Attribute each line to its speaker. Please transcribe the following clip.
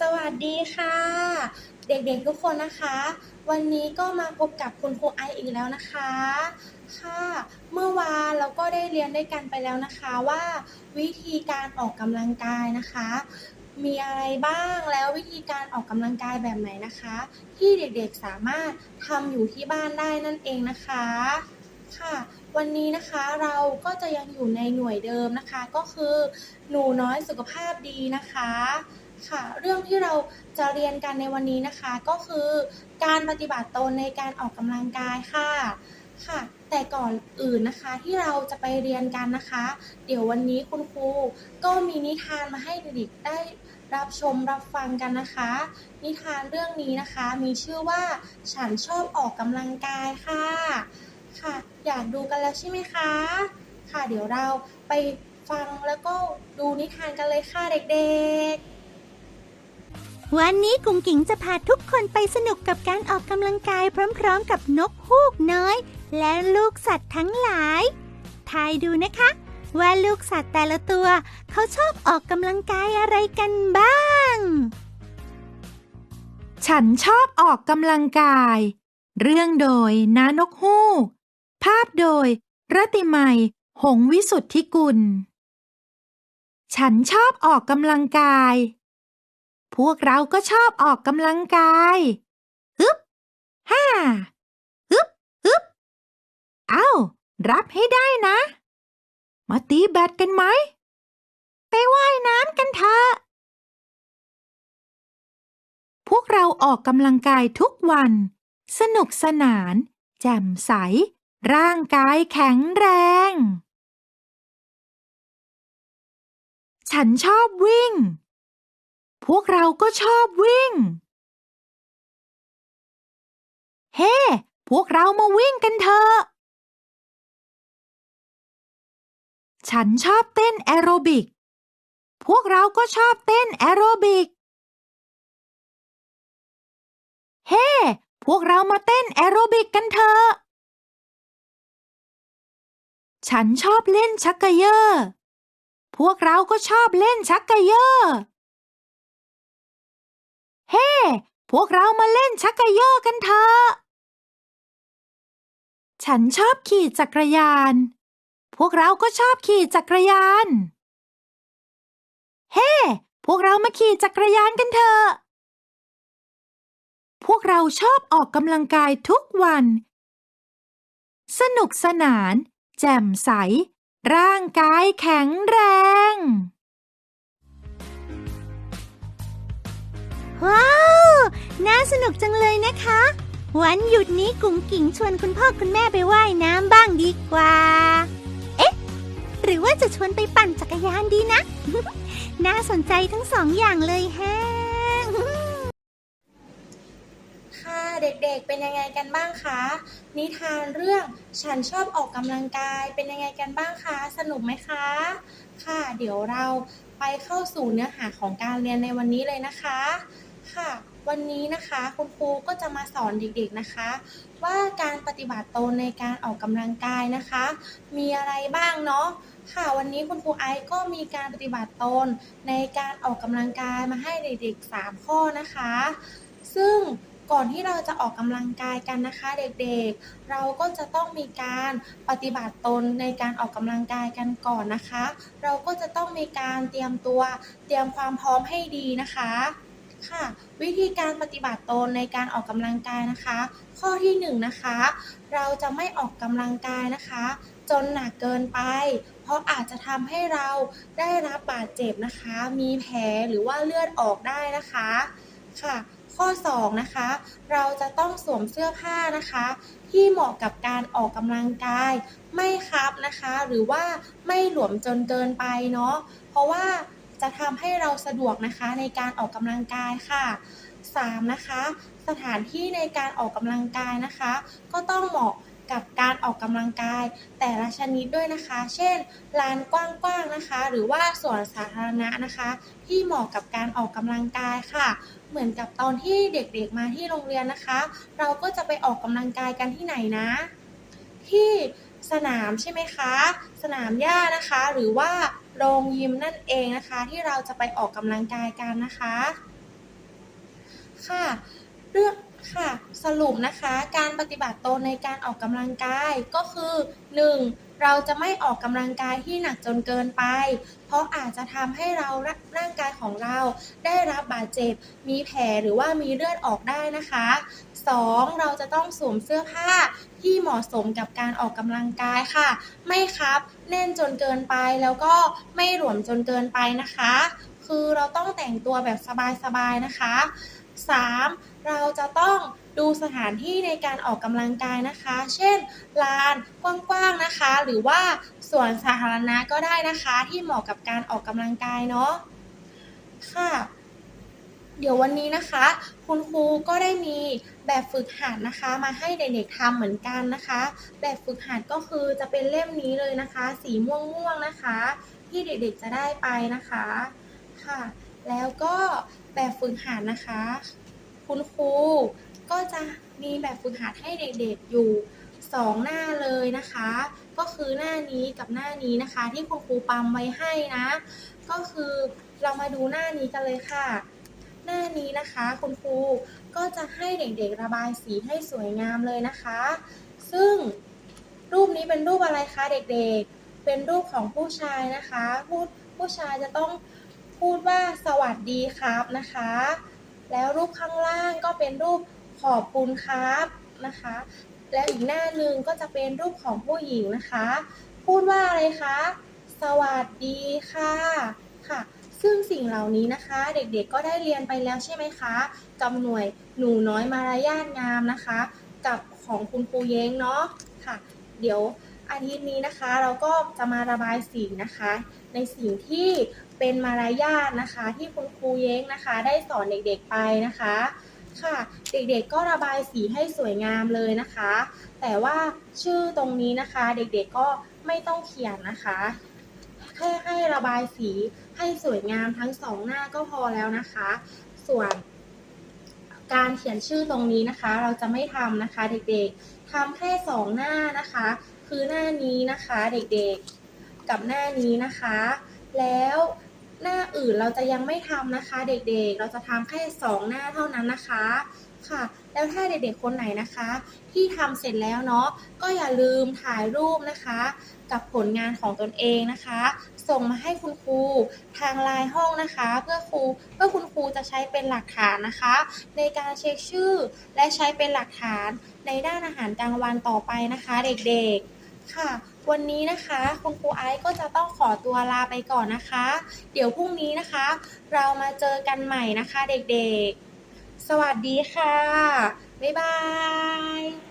Speaker 1: สวัสดีค่ะ เด็กๆทุกคนนะคะ วันนี้ก็มาพบกับคุณครูไออีกแล้วนะคะ ค่ะ เมื่อวานเราก็ได้เรียนด้วยกันไปแล้วนะคะว่า วิธีการออกกำลังกายนะคะ มีอะไรบ้างแล้ววิธีการออกกำลังกายแบบไหนนะคะ ที่เด็กๆสามารถทำอยู่ที่บ้านได้นั่นเองนะคะ ค่ะ วันนี้นะคะเราก็จะยังอยู่ในหน่วยเดิมนะคะ ก็คือ หนูน้อยสุขภาพดีนะคะค่ะ เรื่องที่เราจะเรียนกันในวันนี้นะคะก็คือ การปฏิบัติตนในการออกกำลังกายค่ะค่ะ แต่ก่อนอื่นนะคะที่เราจะไปเรียนกันนะคะ เดี๋ยววันนี้คุณครูก็มีนิทานมาให้เด็กๆได้รับชมรับฟังกันนะคะ นิทานเรื่องนี้นะคะ มีชื่อว่าฉันชอบออกกำลังกายค่ะ ค่ะ อยากดูกันแล้วใช่ไหมคะ ค่ะเดี๋ยวเราไปฟังแล้วก็ดูนิทานกันเลยค่ะเด็กๆ
Speaker 2: วันนี้กุ้งกิ่งจะพาทุกคนไปสนุกกับการออกกำลังกายพร้อมๆ กับนกฮูกน้อย และลูกสัตว์ทั้งหลาย ทายดูนะคะ ว่าลูกสัตว์แต่ละตัว เขาชอบออกกำลังกายอะไรกันบ้าง
Speaker 3: ฉันชอบออกกำลังกาย เรื่องโดยนานกฮูก ภาพโดยรติไมยหงวิสุทธิกุล ฉันชอบออกกำลังกาย พวกเราก็ชอบออกกำลังกายฮึบห้าฮึบฮึบเอ้า รับให้ได้นะ มาตีแบดกันไหม ไปว่ายน้ำกันเถอะ พวกเราออกกำลังกายทุกวัน สนุกสนาน แจ่มใส ร่างกายแข็งแรง ฉันชอบวิ่ง พวกเราก็ชอบวิ่ง เฮ้พวกเรามาวิ่งกันเถอะ ฉันชอบเต้นแอโรบิก พวกเราก็ชอบเต้นแอโรบิก เฮ้พวกเรามาเต้นแอโรบิกกันเถอะ ฉันชอบเล่นชักเกยอร์ พวกเราก็ชอบเล่นชักเกยอร์ เฮ้ พวกเรามาเล่นชักเกยอร์กันเถอะ ฉันชอบขี่จักรยาน พวกเราก็ชอบขี่จักรยาน เฮ้ พวกเรามาขี่จักรยานกันเถอะ พวกเราชอบออกกำลังกายทุกวัน สนุกสนาน แจ่มใส ร่างกายแข็งแรง
Speaker 2: ว้าว น่าสนุกจังเลยนะคะ วันหยุดนี้กุ้งกิ่งชวนคุณพ่อคุณแม่ไปว่ายน้ำบ้างดีกว่า เอ๊ะ หรือว่าจะชวนไปปั่นจักรยานดีนะ น่าสนใจทั้งสองอย่างเลยแฮะ
Speaker 1: ค่ะ เด็กๆ เป็นยังไงกันบ้างคะ นิทานเรื่องฉันชอบออกกำลังกายเป็นยังไงกันบ้างคะ สนุกไหมคะ ค่ะ เดี๋ยวเราไปเข้าสู่เนื้อหาของการเรียนในวันนี้เลยนะคะ ค่ะ วันนี้นะคะคุณครูก็จะมาสอนเด็กๆนะคะ ว่าการปฏิบัติตนในการออกกำลังกายนะคะ มีอะไรบ้างเนาะค่ะวันนี้คุณครูไอซ์ก็มีการปฏิบัติตนในการออกกำลังกายมาให้เด็กๆ 3 ข้อนะคะ ซึ่ง ก่อนที่เราจะออกกำลังกายกันนะคะเด็กๆ เราก็จะต้องมีการปฏิบัติตนในการออกกำลังกายกันก่อนนะคะ เราก็จะต้องมีการเตรียมตัวเตรียมความพร้อมให้ดีนะคะค่ะ วิธีการปฏิบัติตนในการออกกำลังกายนะคะ ข้อที่1นงนะคะ เราจะไม่ออกกำลังกายนะคะ จนหนักเกินไป เพราะอาจจะทำให้เราได้รับบาดเจ็บนะคะ มีแผลหรือว่าเลือดออกได้นะคะค่ะ ข้อ 2 นะคะ เราจะต้องสวมเสื้อผ้านะคะ ที่เหมาะกับการออกกำลังกาย ไม่คับนะคะ หรือว่าไม่หลวมจนเกินไปเนาะเพราะว่าจะทำให้เราสะดวกนะคะในการออกกำลังกายค่ะ 3. นะคะ สถานที่ในการออกกำลังกายนะคะ ก็ต้องเหมาะ กับการออกกำลังกาย แต่ละชนิดด้วยนะคะ เช่นลานกว้างๆนะคะ หรือว่าสวนสาธารณะนะคะ ที่เหมาะกับการออกกำลังกายค่ะ เหมือนกับตอนที่เด็กๆมาที่โรงเรียนนะคะ เราก็จะไปออกกำลังกายกันที่ไหนนะ ที่สนามใช่ไหมคะ สนามหญ้านะคะ หรือว่าโรงยิมนั่นเองนะคะ ที่เราจะไปออกกำลังกายกันนะคะ ค่ะ เรื่อง สรุปนะคะการปฏิบัติตนในการออกกำลังกายก็คือ 1. เราจะไม่ออกกำลังกายที่หนักจนเกินไป เพราะอาจจะทำให้เราร่างกายของเราได้รับบาดเจ็บ มีแผลหรือว่ามีเลือดออกได้นะคะ 2. เราจะต้องสวมเสื้อผ้าที่เหมาะสมกับการออกกำลังกายค่ะ ไม่ครับแน่นจนเกินไปแล้วก็ไม่หลวมจนเกินไปนะคะ คือเราต้องแต่งตัวแบบสบายๆนะคะ 3. เราจะต้อง ดูสถานที่ในการออกกำลังกายนะคะ เช่น ลานกว้างๆนะคะ หรือว่าสวนสาธารณะก็ได้นะคะ ที่เหมาะกับการออกกำลังกายเนาะค่ะเดี๋ยววันนี้นะคะ คุณครูก็ได้มีแบบฝึกหัดนะคะ มาให้เด็กๆทำเหมือนกันนะคะ แบบฝึกหัดก็คือจะเป็นเล่มนี้เลยนะคะ สีม่วงๆนะคะ ที่เด็กๆจะได้ไปนะคะค่ะ แล้วก็แบบฝึกหัดนะคะ คุณครู ก็จะมีแบบฝึกหัดให้เด็กๆอยู่สองหน้าเลยนะคะ ก็คือหน้านี้กับหน้านี้นะคะ ที่คุณครูปั๊มไว้ให้นะ ก็คือเรามาดูหน้านี้กันเลยค่ะ หน้านี้นะคะคุณครูก็จะให้เด็กๆระบายสีให้สวยงามเลยนะคะ ซึ่งรูปนี้เป็นรูปอะไรคะเด็กๆ เป็นรูปของผู้ชายนะคะผู้ผู้ชายจะต้องพูดว่าสวัสดีครับนะคะ แล้วรูปข้างล่างก็เป็นรูป ขอบคุณครับนะคะ แล้วอีกหน้าหนึ่งก็จะเป็นรูปของผู้หญิงนะคะ พูดว่าอะไรคะ สวัสดีค่ะค่ะ ซึ่งสิ่งเหล่านี้นะคะ เด็กๆก็ได้เรียนไปแล้วใช่ไหมคะกับหน่วยหนูน้อยมารยาทงามนะคะ กับของคุณครูเย้งเนาะค่ะ เดี๋ยวอาทิตย์นี้นะคะเราก็จะมาระบายสีนะคะ ในสิ่งที่เป็นมารยาทนะคะ ที่คุณครูเย้งนะคะ ได้สอนเด็กๆไปนะคะ ค่ะ เด็กๆก็ระบายสีให้สวยงามเลยนะคะ แต่ว่าชื่อตรงนี้นะคะ เด็กๆก็ไม่ต้องเขียนนะคะแค่ให้ระบายสีให้สวยงามทั้งสองหน้าก็พอแล้วนะคะ ส่วนการเขียนชื่อตรงนี้นะคะ เราจะไม่ทำนะคะ เด็กๆทำแค่สองหน้านะคะ คือหน้านี้นะคะ เด็กๆกับหน้านี้นะคะ แล้ว หน้าอื่นเราจะยังไม่ทำนะคะ เด็กๆ เราจะทำแค่สองหน้าเท่านั้นนะคะค่ะ แล้วถ้าเด็กๆคนไหนนะคะ ที่ทำเสร็จแล้วเนาะก็อย่าลืมถ่ายรูปนะคะ กับผลงานของตนเองนะคะ ส่งมาให้คุณครูทางไลน์ห้องนะคะ เพื่อครูเพื่อคุณครูจะใช้เป็นหลักฐานนะคะ ในการเช็คชื่อและใช้เป็นหลักฐานในด้านอาหารกลางวันต่อไปนะคะ เด็กๆ ค่ะ วันนี้นะคะคุณครูไอซ์ก็จะต้องขอตัวลาไปก่อนนะคะ เดี๋ยวพรุ่งนี้นะคะ เรามาเจอกันใหม่นะคะเด็กๆ สวัสดีค่ะ บ๊ายบาย